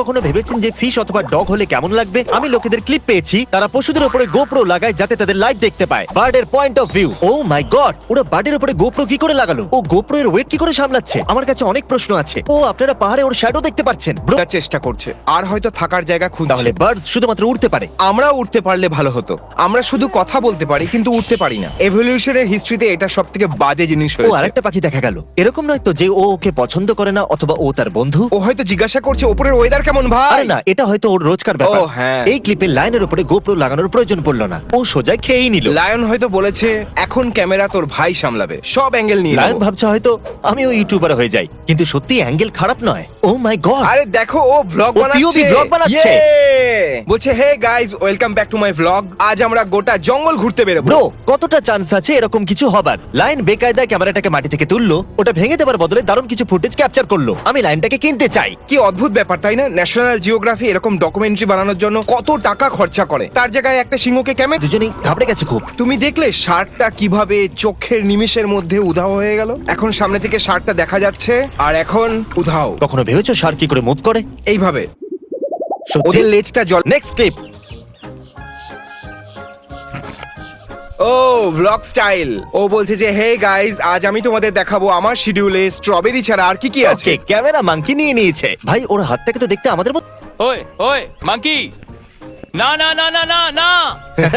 কখনো ভেবেছেন যে ফিশ অথবা ডগ হলে কেমন লাগবে? আমি লোকেদের ক্লিপ পেয়েছি তারা পশুদের উপরে গোপ্রো লাগায় যাতে তাদের লাইট দেখতে পায়। বার্ডের point of view oh my god ওরা বার্ডের উপরে গোপ্রো কি করে লাগালো? ও গোপ্রো এর ওয়েট কি করে সামলাচ্ছে? আমার কাছে অনেক প্রশ্ন আছে। ও আপনারা পাহাড়ে ওর শ্যাডো দেখতে পাচ্ছেন। Bro, চেষ্টা করছে। আর হয়তো থাকার জায়গা তাহলে খুঁজছে বার্ডস শুধুমাত্র উড়তে পারে। আমরা উঠতে পারলে ভালো হতো। আমরা শুধু কথা বলতে পারি কিন্তু উঠতে পারি না। এভলিউশনের হিস্ট্রিতে এটা সব থেকে বাজে জিনিস ও হয়েছে। আরেকটা পাখি দেখা গেল। এরকম নয় তো যে ও ওকে পছন্দ করে না অথবা ও তার বন্ধু? ও হয়তো জিজ্ঞাসা করছে ওপরের ওয়েদার কেমন আরে ভাই না এটা হয়তো ওর রোজকার ব্যাপার। ও, হ্যাঁ। এই ক্লিপে লাইনের উপরে গোপ্রো লাগানোর প্রয়োজন পড়ল না। ও সোজা খেয়েই নিল। লায়ন হয়তো বলেছে এখন ক্যামেরা তোর ভাই সামলাবে। সব অ্যাঙ্গেল নিয়ে লায়ন নেব। ভাবছে হয়তো আমিও ইউটিউবার হয়ে যাই। কিন্তু সত্যি অ্যাঙ্গেল খারাপ নয়। Oh my god. আরে দেখো ও ব্লগ ও বানাচ্ছে। POV vlog বানাচ্ছে। বলছে hey guys welcome back to my vlog আজ আমরা গোটা জঙ্গল ঘুরতে বেরোবো। ব্রো কতটা চান্স আছে এরকম কিছু হবার? লাইন বেকায়দায় ক্যামেরাটাকে মাটি থেকে তুললো ওটা ভেঙে দেওয়ার বদলে দারুণ কিছু ফুটেজ ক্যাপচার করল। আমি লাইনটাকে কিনতে চাই। কি অদ্ভুত ব্যাপার তাই না? ন্যাশনাল জিওগ্রাফি এরকম ডকুমেন্টারি বানানোর জন্য কত টাকা খরচা করে? তার জায়গায় একটা সিংহকে কেমন দুজনেই ঘাবড়ে গেছে খুব। তুমি দেখলে শার্টটা কীভাবে চোখের নিমেষের মধ্যে উধাও হয়ে গেল? এখন সামনে থেকে শার্টটা দেখা যাচ্ছে আর এখন উধাও। কখনো ভেবেছো সার কি করে মুভ করে? এইভাবে। সত্যি? ওদের লেজটা জল নেক্সট ক্লিপ ও ব্লগ স্টাইল ও বলছে যে হে গাইস আজ আমি তোমাদের দেখাবো আমার শিডিউলে স্ট্রবেরি ছাড়া আর কি কি আছে? ওকে ক্যামেরা মাঙ্কি নিয়ে নিয়েছে। ভাই ওর হাতটাকে তো দেখতে আমাদের মতো ওই ওই মাঙ্কি না না না না না না।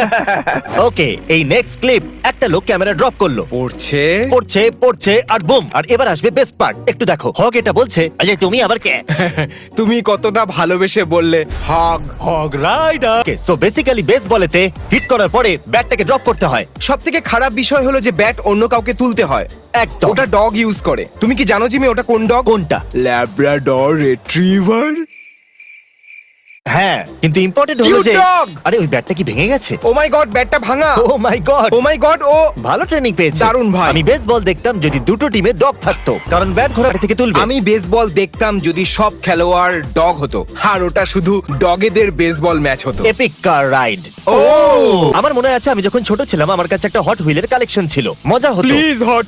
ওকে এই নেক্সট ক্লিপ একটা লোক ক্যামেরা ড্রপ করল। পড়ছে। পড়ছে পড়ছে আর বুম আর এবার আসবে বেস্ট পার্ট একটু দেখো হক এটা বলছে আরে তুমি আবার কে? তুমি কতটা ভালোবেসে বললে? Hog hog rider so basically base বলেতে hit করার পরে ব্যাটটাকে ড্রপ করতে হয়। সব থেকে খারাপ বিষয় হলো যে ব্যাট অন্য কাউকে তুলতে হয়। একদম। ওটা ডগ ইউজ করে। তুমি কি জানো জিমি ওটা কোন ডগ কোনটা? ল্যাব্রাডর রিট্রিভার হ্যাঁ কিন্তু ইম্পর্টেন্ট হলো যে dog! আরে ওই ব্যাটটা কি ভেঙে গেছে? ও মাই গড ব্যাটটা ভাঙা! ও my god O my god ও ভালো ট্রেনিং পেয়েছে। দারুণ ভাই। আমি বেসবল দেখতাম যদি দুটো টিমে ডগ থাকতো কারণ ব্যাট ঘোড়া থেকে তুলবে। আমি বেসবল দেখতাম যদি সব খেলোয়াড় ডগ হতো আর ওটা শুধু ডগেদের বেসবল ম্যাচ হতো। এপিক কার রাইড ও আমার মনে আছে আমি যখন ছোট ছিলাম আমার কাছে একটা হট হুইলের কালেকশন ছিল। মজা হতো। Please hot